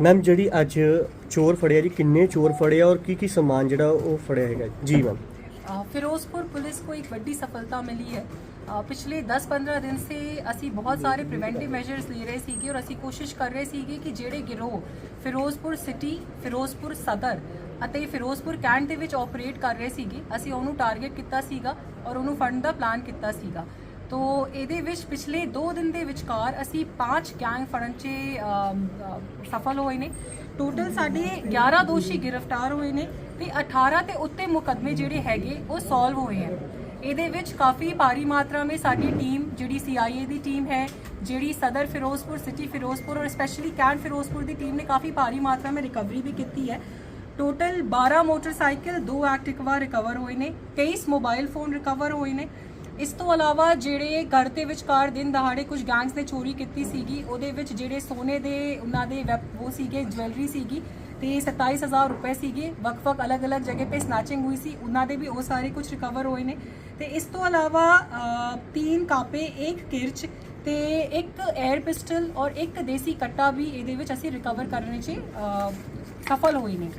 Ma'am ਜਿਹੜੀ ਅੱਜ ਚੋਰ ਫੜਿਆ ਜੀ, ਕਿੰਨੇ ਚੋਰ ਫੜਿਆ ਔਰ ਕੀ ਕੀ ਸਮਾਨ ਜਿਹੜਾ ਉਹ ਫੜਿਆ ਹੈਗਾ? ਜੀ ਮੈਮ ਫਿਰੋਜ਼ਪੁਰ ਪੁਲਿਸ ਕੋ ਇੱਕ ਵੱਡੀ ਸਫਲਤਾ ਮਿਲੀ ਹੈ। ਪਿਛਲੇ 10-15 ਦਿਨ ਸੇ ਅਸੀਂ ਬਹੁਤ ਸਾਰੇ ਪ੍ਰੀਵੈਂਟਿਵ ਮੈਜਰਸ ਲੈ ਰਹੇ ਸੀਗੇ ਔਰ ਅਸੀਂ ਕੋਸ਼ਿਸ਼ ਕਰ ਰਹੇ ਸੀਗੇ ਕਿ ਜਿਹੜੇ ਗਿਰੋਹ ਫਿਰੋਜ਼ਪੁਰ ਸਿਟੀ ਫਿਰੋਜ਼ਪੁਰ ਸਦਰ ਅਤੇ ਫਿਰੋਜ਼ਪੁਰ ਕੈਂਟ ਦੇ ਵਿੱਚ ਆਪਰੇਟ ਕਰ ਰਹੇ ਸੀਗੇ, ਅਸੀਂ ਉਹਨੂੰ ਟਾਰਗੇਟ ਕੀਤਾ ਸੀਗਾ ਔਰ ਉਹਨੂੰ ਫੰਡ ਦਾ ਪਲਾਨ ਕੀਤਾ ਸੀਗਾ। ਤੋ ਇਹਦੇ ਵਿੱਚ ਪਿਛਲੇ 2 ਦਿਨ ਦੇ ਵਿਚਕਾਰ ਅਸੀਂ 5 ਗੈਂਗ ਫੜਨ 'ਚ ਅਮ, ਅ, ਸਫਲ ਹੋਏ ਨੇ। ਟੋਟਲ ਸਾਡੇ 11 ਦੋਸ਼ੀ ਗ੍ਰਿਫਤਾਰ ਹੋਏ ਨੇ ਤੇ 18 ਤੇ ਉੱਤੇ ਮੁਕੱਦਮੇ ਜਿਹੜੇ ਹੈਗੇ ਉਹ ਸੋਲਵ ਹੋਏ ਹਨ ਇਹਦੇ ਵਿੱਚ ਕਾਫੀ ਭਾਰੀ ਮਾਤਰਾ ਵਿੱਚ ਸਾਡੀ ਟੀਮ ਜਿਹੜੀ ਸੀਆਈਏ ਦੀ ਟੀਮ ਹੈ ਜਿਹੜੀ ਸਦਰ ਫਿਰੋਜ਼ਪੁਰ ਸਿਟੀ ਫਿਰੋਜ਼ਪੁਰ ਔਰ ਸਪੈਸ਼ਲੀ ਕੈਂਟ ਫਿਰੋਜ਼ਪੁਰ ਦੀ ਟੀਮ ਨੇ ਕਾਫੀ ਭਾਰੀ ਮਾਤਰਾ ਵਿੱਚ ਰਿਕਵਰੀ ਵੀ ਕੀਤੀ ਹੈ। ਟੋਟਲ 12 ਮੋਟਰਸਾਈਕਲ 2 ਐਕਟਿਵਾ ਰਿਕਵਰ ਹੋਏ ਨੇ 23 ਮੋਬਾਈਲ ਫੋਨ ਰਿਕਵਰ ਹੋਏ ਨੇ। ਇਸ ਤੋਂ ਇਲਾਵਾ ਜਿਹੜੇ ਘਰ ਦੇ ਵਿਚਕਾਰ ਦਿਨ ਦਹਾੜੇ ਕੁਝ ਗੈਂਗਸ ਨੇ ਚੋਰੀ ਕੀਤੀ ਸੀਗੀ, ਉਹਦੇ ਵਿੱਚ ਜਿਹੜੇ ਸੋਨੇ ਦੇ, ਉਹਨਾਂ ਦੇ ਉਹ ਸੀਗੇ ਜਵੈਲਰੀ ਸੀਗੀ ਤੇ 27000 ਰੁਪਏ ਸੀਗੇ ਵਕ-ਵਕ ਅਲੱਗ-ਅਲੱਗ ਜਗ੍ਹਾ ਤੇ ਸਨੈਚਿੰਗ ਹੋਈ ਸੀ, ਉਹਨਾਂ ਦੇ ਵੀ ਉਹ ਸਾਰੇ ਕੁਝ ਰਿਕਵਰ ਹੋਏ ਨੇ। ਤੇ ਇਸ ਤੋਂ ਇਲਾਵਾ ਤਿੰਨ ਕਾਪੇ, ਇੱਕ ਕਿਰਚ ਤੇ ਇੱਕ 에ਅਰ ਪਿਸਟਲ ਔਰ ਇੱਕ ਦੇਸੀ ਕੱਟਾ ਵੀ ਇਹਦੇ ਵਿੱਚ ਅਸੀਂ ਰਿਕਵਰ ਕਰਨ 'ਚ ਸਫਲ ਹੋਏ ਨੇ।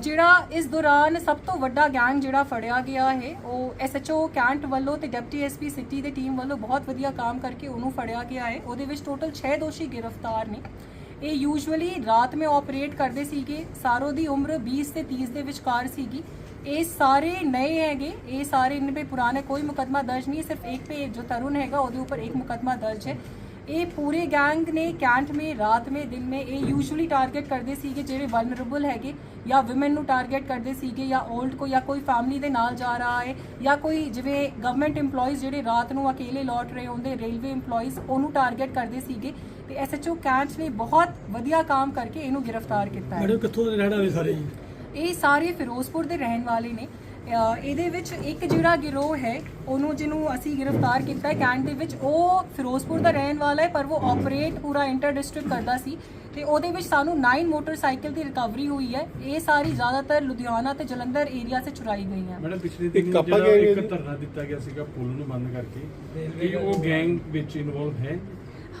ਜਿਹੜਾ ਇਸ ਦੌਰਾਨ ਸਭ ਤੋਂ ਵੱਡਾ ਗੈਂਗ ਜਿਹੜਾ ਫੜਿਆ ਗਿਆ ਹੈ, ਉਹ ਐਸਐਚਓ ਕੈਂਟ ਵੱਲੋਂ ਤੇ ਡਿਪਟੀ ਐਸਪੀ ਸਿਟੀ ਦੇ ਟੀਮ ਵੱਲੋਂ ਬਹੁਤ ਵਧੀਆ ਕੰਮ ਕਰਕੇ ਉਹਨੂੰ ਫੜਿਆ ਗਿਆ ਹੈ। ਉਹਦੇ ਵਿੱਚ ਟੋਟਲ 6 ਦੋਸ਼ੀ ਗ੍ਰਿਫਤਾਰ ਨੇ। ਇਹ ਯੂਜੂਅਲੀ ਰਾਤ ਮੇ ਆਪਰੇਟ ਕਰਦੇ ਸੀਗੇ, ਸਾਰੋ ਦੀ ਉਮਰ 20 ਤੇ 30 ਦੇ ਵਿਚਕਾਰ ਸੀਗੀ। ਇਹ ਸਾਰੇ ਨਏ ਹੈਗੇ, ਇਹ ਸਾਰੇ ਇਹਨਾਂ ਪੇ ਪੁਰਾਣੇ ਕੋਈ ਮੁਕਦਮਾ ਦਰਜ ਨਹੀਂ, ਸਿਰਫ ਇੱਕ ਤੇ ਜੋ ਤਰੁਣ ਹੈਗਾ, ਉਹਦੇ ਉੱਪਰ ਇੱਕ ਮੁਕਦਮਾ ਦਰਜ ਹੈ। ਇਹ ਪੂਰੇ ਗੈਂਗ ਨੇ ਕੈਂਟ ਮੇ ਰਾਤ ਮੇ ਦਿਨ ਮੇ ਇਹ ਯੂਜੂਅਲੀ ਟਾਰਗੇਟ ਕਰਦੇ ਸੀਗੇ ਜਿਹੜੇ ਵਲਨਰੇਬਲ ਹੈਗੇ ਜਾਂ ਔਮਨ ਨੂੰ ਟਾਰਗੇਟ ਕਰਦੇ ਸੀਗੇ ਜਾਂ 올ਡ ਕੋ ਜਾਂ ਕੋਈ ਫੈਮਿਲੀ ਦੇ ਨਾਲ ਜਾ ਰਹਾ ਹੈ ਜਾਂ ਕੋਈ ਜਿਵੇਂ ਗਵਰਨਮੈਂਟ EMPLOYEES ਜਿਹੜੇ ਰਾਤ ਨੂੰ ਅਕੇਲੇ ਲੌਟ ਰਹੇ ਹੁੰਦੇ ਰੇਲਵੇ EMPLOYEES ਉਹਨੂੰ ਟਾਰਗੇਟ ਕਰਦੇ ਸੀਗੇ। ਤੇ ਐਸਐਚਓ ਕੈਂਟ ਨੇ ਬਹੁਤ ਵਧੀਆ ਕੰਮ ਕਰਕੇ ਇਹਨੂੰ ਗ੍ਰਿਫਤਾਰ ਕੀਤਾ ਹੈ। ਮੈਡਮ ਕਿੱਥੋਂ ਦੇ ਰਹਿਣ ਵਾਲੇ ਸਾਰੇ ਜੀ? ਇਹ ਸਾਰੇ ਫਿਰੋਜ਼ਪੁਰ ਦੇ ਰਹਿਣ ਵਾਲੇ ਨੇ। ਇਹਦੇ ਵਿੱਚ ਇੱਕ ਜਿਹੜਾ ਗਿਰੋਹ ਹੈ ਉਹਨੂੰ ਜਿਹਨੂੰ ਅਸੀਂ ਗ੍ਰਿਫਤਾਰ ਕੀਤਾ ਹੈ ਕੈਂਟ ਦੇ ਵਿੱਚ ਉਹ ਫਿਰੋਜ਼ਪੁਰ ਦਾ ਰਹਿਣ ਵਾਲਾ ਹੈ ਪਰ ਉਹ ਆਪਰੇਟ ਪੂਰਾ ਇੰਟਰ ਡਿਸਟ੍ਰਿਕਟ ਕਰਦਾ ਸੀ ਤੇ ਉਹਦੇ ਵਿੱਚ ਸਾਨੂੰ 9 ਮੋਟਰਸਾਈਕਲ ਦੀ ਰਿਕਵਰੀ ਹੋਈ ਹੈ। ਇਹ ਸਾਰੀ ਜ਼ਿਆਦਾਤਰ ਲੁਧਿਆਣਾ ਤੇ ਜਲੰਧਰ ਏਰੀਆ ਸੇ ਚੁਰਾਈ ਗਈਆਂ ਮੈਡਮ ਪਿਛਲੇ ਦਿਨ ਜਿਹੜਾ ਇੱਕ ਹੈ। ਧਰਨਾ ਦਿੱਤਾ ਗਿਆ ਸੀਗਾ ਪੁਲ ਨੂੰ ਬੰਦ ਕਰਕੇ ਕਿ ਉਹ ਗੈਂਗ ਵਿੱਚ ਇਨਵੋਲਵ ਹੈ?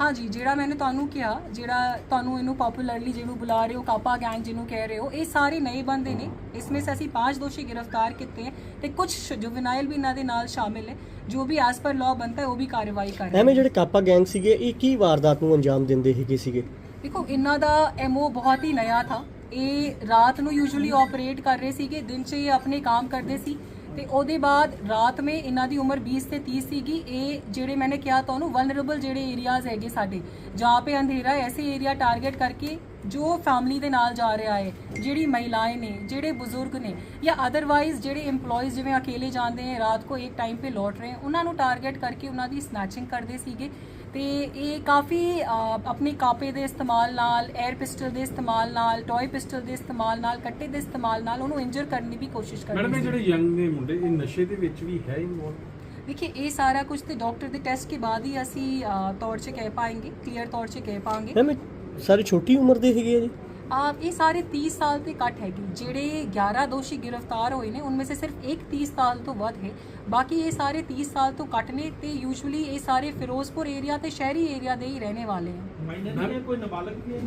ਹਾਂਜੀ ਜਿਹੜਾ ਮੈਨੇ ਤੁਹਾਨੂੰ ਕਿਹਾ ਜਿਹੜਾ ਤੁਹਾਨੂੰ ਇਹਨੂੰ ਪਪੂਲਰਲੀ ਜਿਹਨੂੰ ਬੁਲਾ ਰਹੇ ਹੋ ਕਾਪਾ ਗੈਂਗ ਜਿਹਨੂੰ ਕਹਿ ਰਹੇ ਹੋ ਇਹ ਸਾਰੇ ਨਏ ਬੰਦੇ ਨੇ। ਇਸ ਵਿੱਚ ਅਸੀਂ ਪੰਜ ਦੋਸ਼ੀ ਗ੍ਰਿਫਤਾਰ ਕੀਤੇ ਹੈ ਤੇ ਕੁਝ ਜੁਵਨਾਈਲ ਵੀ ਇਹਨਾਂ ਦੇ ਨਾਲ ਸ਼ਾਮਿਲ ਹੈ ਜੋ ਵੀ ਐਸ ਪਰ ਲਾਅ ਬਣਦਾ ਉਹ ਵੀ ਕਾਰਵਾਈ ਕਰ ਰਹੇ ਐਵੇਂ ਜਿਹੜੇ ਕਾਪਾ ਗੈਂਗ ਸੀਗੇ ਇਹ ਕੀ ਵਾਰਦਾਤ ਨੂੰ ਅੰਜਾਮ ਦਿੰਦੇ ਹੈਗੇ ਸੀਗੇ? ਦੇਖੋ ਇਹਨਾਂ ਦਾ ਐਮਓ ਬਹੁਤ ਹੀ ਨਿਆ ਥਾ। ਇਹ ਰਾਤ ਨੂੰ ਯੂਜੂਲੀ ਆਪਰੇਟ ਕਰ ਰਹੇ ਸੀਗੇ ਦਿਨ 'ਚ ਇਹ ਆਪਣੇ ਕੰਮ ਕਰਦੇ ਸੀ। ਤੇ ਉਹਦੇ ਬਾਅਦ ਰਾਤ ਮੇ ਇਹਨਾਂ ਦੀ ਉਮਰ 20 ਤੇ 30 ਸੀਗੀ। ਇਹ ਜਿਹੜੇ ਮੈਨੇ ਕਿਹਾ ਤੁਹਾਨੂੰ ਵਲਨਰੇਬਲ ਜਿਹੜੇ ਏਰੀਆਜ਼ ਹੈਗੇ ਸਾਡੇ, ਜਾਂ ਪੇ ਅੰਧੇਰਾ ਐਸੇ ਏਰੀਆ ਟਾਰਗੇਟ ਕਰਕੇ ਜੋ ਫੈਮਿਲੀ ਦੇ ਨਾਲ ਜਾ ਰਿਹਾ ਹੈ, ਜਿਹੜੀ ਮਹਿਲਾਏ ਨੇ, ਜਿਹੜੇ ਬਜ਼ੁਰਗ ਨੇ, ਜਾਂ ਅਦਰਵਾਈਜ਼ ਜਿਹੜੇ EMPLOYEES ਜਿਵੇਂ ਅਕੇਲੇ ਜਾਂਦੇ ਨੇ, ਰਾਤ ਕੋ ਇੱਕ ਟਾਈਮ 'ਤੇ ਲੌਟ ਰਹੇ, ਉਹਨਾਂ ਨੂੰ ਟਾਰਗੇਟ ਕਰਕੇ ਉਹਨਾਂ ਦੀ ਸਨੈਚਿੰਗ ਕਰਦੇ ਸੀਗੇ। ਤੇ ਇਹ ਕਾਫੀ ਆਪਣੀ ਕਾਪੇ ਦੇ ਇਸਤੇਮਾਲ ਨਾਲ 에ਅਰ ਪਿਸਟਲ ਦੇ ਇਸਤੇਮਾਲ ਨਾਲ ਟੌਏ ਪਿਸਟਲ ਦੇ ਇਸਤੇਮਾਲ ਨਾਲ ਕੱਟੇ ਦੇ ਇਸਤੇਮਾਲ ਨਾਲ ਉਹਨੂੰ ਇੰਜਰ ਕਰਨ ਦੀ ਵੀ ਕੋਸ਼ਿਸ਼ ਕਰਦੇ ਮੈਡਮ ਜਿਹੜੇ ਯੰਗ ਨੇ ਮੁੰਡੇ ਇਹ ਨਸ਼ੇ ਦੇ ਵਿੱਚ ਵੀ ਹੈ ਇਨਵੋਲਵ देखिए ये सारा कुछ तो डॉक्टर के टेस्ट के बाद ही ਅਸੀਂ ਤੌਰ 'ਚ ਕਹਿ ਪਾਏਂਗੇ ਕਲੀਅਰ ਤੌਰ 'ਚ ਕਹਿ ਪਾਵਾਂਗੇ। ਮੈਮ ਸਾਰੇ ਛੋਟੀ ਉਮਰ ਦੇ ਸੀਗੇ ਜੀ? ਆ ਇਹ ਸਾਰੇ 30 ਸਾਲ ਤੇ ਘੱਟ ਹੈਗੇ। ਜਿਹੜੇ 11 ਦੋਸ਼ੀ ਗ੍ਰਿਫਤਾਰ ਹੋਏ ਨੇ ਉਨमें से ਸਿਰਫ ਇੱਕ 30 ਸਾਲ ਤੋਂ ਵੱਧ ਹੈ। ਬਾਕੀ ਇਹ ਸਾਰੇ 30 ਸਾਲ ਤੋਂ ਘੱਟ ਨੇ ਤੇ ਯੂਜੂਅਲੀ ਇਹ ਸਾਰੇ ਫਿਰੋਜ਼ਪੁਰ ਏਰੀਆ ਤੇ ਸ਼ਹਿਰੀ ਏਰੀਆ ਦੇ ਹੀ ਰਹਿਣੇ ਵਾਲੇ ਹਨ ਮਾਈਨਰ ਕੋਈ ਨਾਬਾਲਗ ਵੀ ਹੈ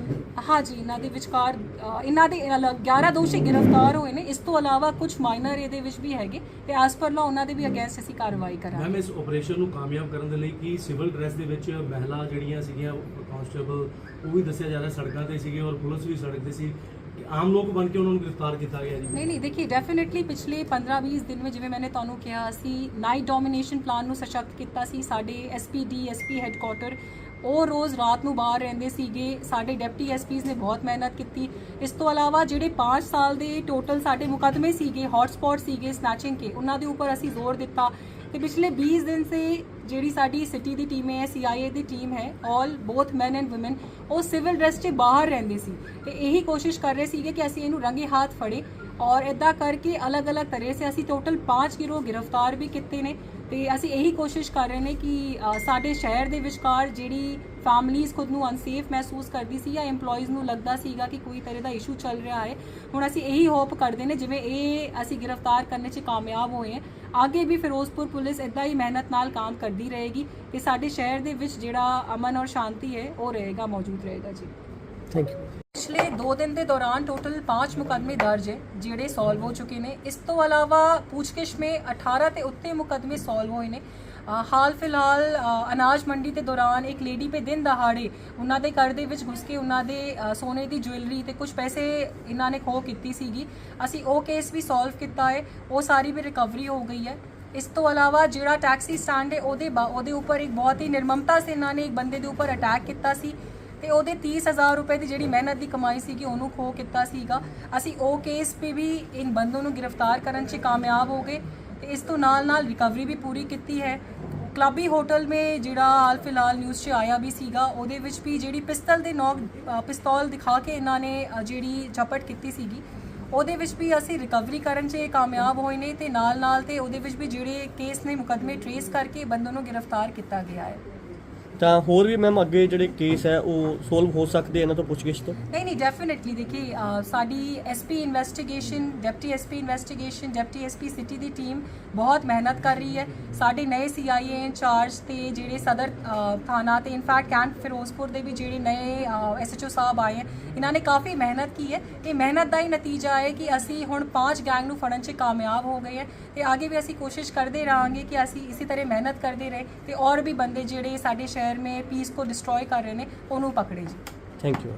ਹਾਂਜੀ ਇਹਨਾਂ ਦੇ ਵਿਚਕਾਰ ਅ, ਇਹਨਾਂ ਦੇ ਅਲੱਗ 11 ਦੋਸ਼ੀ ਗ੍ਰਿਫਤਾਰ ਹੋਏ ਨੇ। ਇਸ ਤੋਂ ਇਲਾਵਾ ਕੁਝ ਮਾਈਨਰ ਇਹਦੇ ਵਿੱਚ ਵੀ ਹੈਗੇ ਤੇ ਐਸ ਪਰ ਲਾ ਉਹਨਾਂ ਦੇ ਵੀ ਅਗੇਂਸਟ ਅਸੀਂ ਕਾਰਵਾਈ ਕਰਾਂਗੇ। ਮੈਮ ਇਸ ਆਪਰੇਸ਼ਨ ਨੂੰ ਕਾਮਯਾਬ ਕਰਨ ਦੇ ਲਈ ਕੀ ਸਿਵਲ ਡਰੈਸ ਦੇ ਵਿੱਚ ਮਹਿਲਾ ਜਿਹੜੀਆਂ ਸੀਗੀਆਂ ਕਾਂਸਟੇਬਲ ਉਹ ਵੀ ਦੱਸਿਆ ਜਾ ਰਿਹਾ ਸੜਕਾਂ ਤੇ ਸੀਗੇ ਔਰ ਪੁਲਿਸ ਵੀ ਸੜਕ ਤੇ ਸੀ। ਕਿ ਆਮ ਲੋਕ ਬਣ ਕੇ ਉਹਨਾਂ ਨੂੰ ਗ੍ਰਿਫਤਾਰ ਕੀਤਾ ਗਿਆ ਜੀ। ਨਹੀਂ ਨਹੀਂ ਦੇਖिए ਡੈਫੀਨਿਟਲੀ ਪਿਛਲੇ 15-20 ਦਿਨ ਵਿੱਚ ਜਿਵੇਂ ਮੈंने ਤੁਹਾਨੂੰ ਕਿਹਾ ਅਸੀਂ ਨਾਈਟ ਡੋਮੀਨੇਸ਼ਨ ਪਲਾਨ ਨੂੰ ਸਸ਼ਕਤ ਕੀਤਾ ਸੀ। ਸਾਡੇ ਐਸਪੀ ਐਸਪੀ ਹੈੱਡਕੁਆਟਰ ਉਹ ਰੋਜ਼ ਰਾਤ ਨੂੰ ਬਾਹਰ ਰਹਿੰਦੇ ਸੀਗੇ, ਸਾਡੇ ਡਿਪਟੀ ਐਸਪੀਜ਼ ਨੇ ਬਹੁਤ ਮਿਹਨਤ ਕੀਤੀ। ਇਸ ਤੋਂ ਇਲਾਵਾ ਜਿਹੜੇ 5 ਸਾਲ ਦੇ ਟੋਟਲ ਸਾਡੇ ਮੁਕੱਦਮੇ ਸੀਗੇ ਹੌਟਸਪੌਟ ਸੀਗੇ ਸਨੈਚਿੰਗ ਕੇ, ਉਹਨਾਂ ਦੇ ਉੱਪਰ ਅਸੀਂ ਜ਼ੋਰ ਦਿੱਤਾ। ਤੇ ਪਿਛਲੇ 20 ਦਿਨ ਸੇ ਜਿਹੜੀ ਸਾਡੀ ਸਿਟੀ ਦੀ ਟੀਮ ਹੈ ਸੀਆਈਏ ਦੀ ਟੀਮ ਹੈ all both man and woman ਉਹ ਸਿਵਲ ਡਰੈਸ 'ਚ ਬਾਹਰ ਰਹਿੰਦੇ ਸੀ। ਤੇ ਇਹੀ ਕੋਸ਼ਿਸ਼ ਕਰ ਰਹੇ ਸੀਗੇ ਕਿ ਅਸੀਂ ਇਹਨੂੰ ਰੰਗੇ ਹੱਥ ਫੜੇ। ਔਰ ਇਦਾਂ ਕਰਕੇ ਅਲੱਗ-ਅਲੱਗ ਤਰ੍ਹਾਂ ਸੇ ਅਸੀਂ ਟੋਟਲ 5 ਗਿਰੋਹ ਗ੍ਰਿਫਤਾਰ ਵੀ ਕੀਤੇ ਨੇ ਤੇ ਅਸੀਂ ਇਹੀ ਕੋਸ਼ਿਸ਼ ਕਰ ਰਹੇ ਨੇ ਕਿ ਸਾਡੇ ਸ਼ਹਿਰ ਦੇ ਵਿਚਕਾਰ ਜਿਹੜੀ ਫੈਮਲੀਆਂ ਖੁਦ ਨੂੰ ਅਨਸੇਫ ਮਹਿਸੂਸ ਕਰਦੀ ਸੀ ਜਾਂ EMPLOYEES ਨੂੰ ਲੱਗਦਾ ਸੀਗਾ ਕਿ ਕੋਈ ਤਰ੍ਹਾਂ ਦਾ ਇਸ਼ੂ ਚੱਲ ਰਿਹਾ ਹੈ, ਹੁਣ ਅਸੀਂ ਇਹੀ ਹੋਪ ਕਰਦੇ ਨੇ ਜਿਵੇਂ ਇਹ ਅਸੀਂ ਗ੍ਰਿਫਤਾਰ ਕਰਨੇ 'ਚ ਕਾਮਯਾਬ ਹੋਏ ਹਾਂ। ਅੱਗੇ ਵੀ ਫਿਰੋਜ਼ਪੁਰ ਪੁਲਿਸ ਇਦਾਂ ਹੀ ਮਿਹਨਤ ਨਾਲ ਕੰਮ ਕਰਦੀ ਰਹੇਗੀ ਤੇ ਸਾਡੇ ਸ਼ਹਿਰ ਦੇ ਵਿੱਚ ਜਿਹੜਾ ਅਮਨ ਔਰ ਸ਼ਾਂਤੀ ਹੈ, ਉਹ ਰਹੇਗਾ, ਮੌਜੂਦ ਰਹੇਗਾ ਜੀ। ਥੈਂਕ ਯੂ ਪਿਛਲੇ 2 ਦਿਨ ਦੇ ਦੌਰਾਨ ਟੋਟਲ 5 ਮੁਕਦਮੇ ਦਰਜ ਹੈ, ਜਿਹੜੇ ਸੋਲਵ ਹੋ ਚੁੱਕੇ ਨੇ। ਇਸ ਤੋਂ ਇਲਾਵਾ ਪੁੱਛਗਿੱਛ ਮੇ 18 ਤੇ ਉੱਤੇ ਮੁਕਦਮੇ ਸੋਲਵ ਹੋਏ ਨੇ। ਹਾਲ ਫਿਲਹਾਲ ਅਨਾਜ ਮੰਡੀ ਦੇ ਦੌਰਾਨ ਇੱਕ ਲੇਡੀ ਪੇ ਦਿਨ ਦਹਾੜੇ, ਉਹਨਾਂ ਦੇ ਘਰ ਦੇ ਵਿੱਚ ਘੁਸ ਕੇ ਉਹਨਾਂ ਦੇ ਸੋਨੇ ਦੀ ਜੁਐਲਰੀ ਤੇ ਕੁਝ ਪੈਸੇ ਇਹਨਾਂ ਨੇ ਖੋਹ ਕੀਤੀ ਸੀਗੀ। ਅਸੀਂ ਉਹ ਕੇਸ ਵੀ ਸੋਲਵ ਕੀਤਾ ਹੈ, ਉਹ ਸਾਰੀ ਵੀ ਰਿਕਵਰੀ ਹੋ ਗਈ ਹੈ। ਇਸ ਤੋਂ ਇਲਾਵਾ ਜਿਹੜਾ ਟੈਕਸੀ ਸਟੈਂਡ ਹੈ, ਉਹਦੇ ਬਾ- ਉਹਦੇ ਉੱਪਰ ਇੱਕ ਬਹੁਤ ਹੀ ਨਿਰਮਮਤਾ ਸੇ, ਇਹਨਾਂ ਨੇ ਇੱਕ ਬੰਦੇ ਦੇ ਉੱਪਰ ਅਟੈਕ ਕੀਤਾ ਸੀ। ਤੇ ਉਹਦੇ 30000 ਰੁਪਏ ਦੀ ਜਿਹੜੀ ਮਿਹਨਤ ਦੀ ਕਮਾਈ ਸੀਗੀ, ਉਹਨੂੰ ਖੋ ਕੀਤਾ ਸੀਗਾ। ਅਸੀਂ ਉਹ ਕੇਸ 'ਤੇ ਵੀ ਇਨ ਬੰਦੋਂ ਨੂੰ ਗ੍ਰਿਫਤਾਰ ਕਰਨ 'ਚ ਕਾਮਯਾਬ ਹੋ ਗਏ ਤੇ ਇਸ ਤੋਂ ਨਾਲ ਨਾਲ ਰਿਕਵਰੀ ਵੀ ਪੂਰੀ ਕੀਤੀ ਹੈ। ਕਲੱਬੀ ਹੋਟਲ ਮੇ ਜਿਹੜਾ ਹਾਲ ਫਿਲਹਾਲ ਨਿਊਜ਼ 'ਚ ਆਇਆ ਵੀ ਸੀਗਾ, ਉਹਦੇ ਵਿੱਚ ਵੀ ਜਿਹੜੀ ਪਿਸਤਲ ਦੇ ਨੌਕ ਪਿਸਤੌਲ ਦਿਖਾ ਕੇ ਇਹਨਾਂ ਨੇ ਜਿਹੜੀ ਝਪਟ ਕੀਤੀ ਸੀਗੀ, ਉਹਦੇ ਵਿੱਚ ਵੀ ਅਸੀਂ ਰਿਕਵਰੀ ਕਰਨ 'ਚ ਕਾਮਯਾਬ ਹੋਏ ਨੇ ਤੇ ਨਾਲ ਨਾਲ ਤੇ ਉਹਦੇ ਵਿੱਚ ਵੀ ਜਿਹੜੇ ਕੇਸ ਨੇ ਮੁਕਦਮੇ ਟਰੇਸ ਕਰਕੇ ਬੰਦੋਂ ਨੂੰ ਗ੍ਰਿਫਤਾਰ ਕੀਤਾ ਗਿਆ ਹੈ। ਤਾਂ ਹੋਰ ਵੀ ਮੈਮ ਅੱਗੇ ਜਿਹੜੇ ਕੇਸ ਹੈ, ਉਹ ਸੋਲਵ ਹੋ ਸਕਦੇ ਇਹਨਾਂ ਤੋਂ ਪੁੱਛਗਿੱਛ ਤੋਂ? ਨਹੀਂ ਨਹੀਂ ਡੈਫੀਨਿਟਲੀ ਦੇਖੀ ਸਾਡੀ SP investigation deputy SP investigation deputy SP city ਦੀ ਟੀਮ ਬਹੁਤ ਮਿਹਨਤ ਕਰ ਰਹੀ ਹੈ। ਸਾਡੇ ਨਏ ਸੀਆਈਏ ਇੰਚਾਰਜ ਤੇ ਜਿਹੜੇ ਸਦਰ ਥਾਣਾ ਤੇ ਇਨਫੈਕਟ ਕੈਂਪ ਫਿਰੋਜ਼ਪੁਰ ਦੇ ਵੀ ਜਿਹੜੇ ਨਏ ਐਸਐਚਓ ਸਾਹਿਬ ਆਏ ਹੈ, ਇਹਨਾਂ ਨੇ ਕਾਫੀ ਮਿਹਨਤ ਕੀ ਹੈ। ਇਹ ਮਿਹਨਤ ਦਾ ਹੀ ਨਤੀਜਾ ਹੈ ਕਿ ਅਸੀਂ ਹੁਣ ਪੰਜ ਗੈਂਗ ਨੂੰ ਫੜਨ 'ਚ ਕਾਮਯਾਬ ਹੋ ਗਏ ਹੈ ਤੇ ਅੱਗੇ ਵੀ ਅਸੀਂ ਕੋਸ਼ਿਸ਼ ਕਰਦੇ ਰਹਾਂਗੇ ਕਿ ਅਸੀਂ ਇਸੇ ਤਰ੍ਹਾਂ ਮਿਹਨਤ ਕਰਦੇ ਰਹੇ ਤੇ ਹੋਰ ਵੀ ਬੰਦੇ ਜਿਹੜੇ ਸਾਡੇ ਸ਼ਹਿਰ ਮੇ ਪੀਸ ਕੋ ਡਿਸਟਰੋਏ ਕਰ ਰਹੇ ਨੇ ਉਹਨੂੰ ਪਕੜੇ ਜੀ। Thank you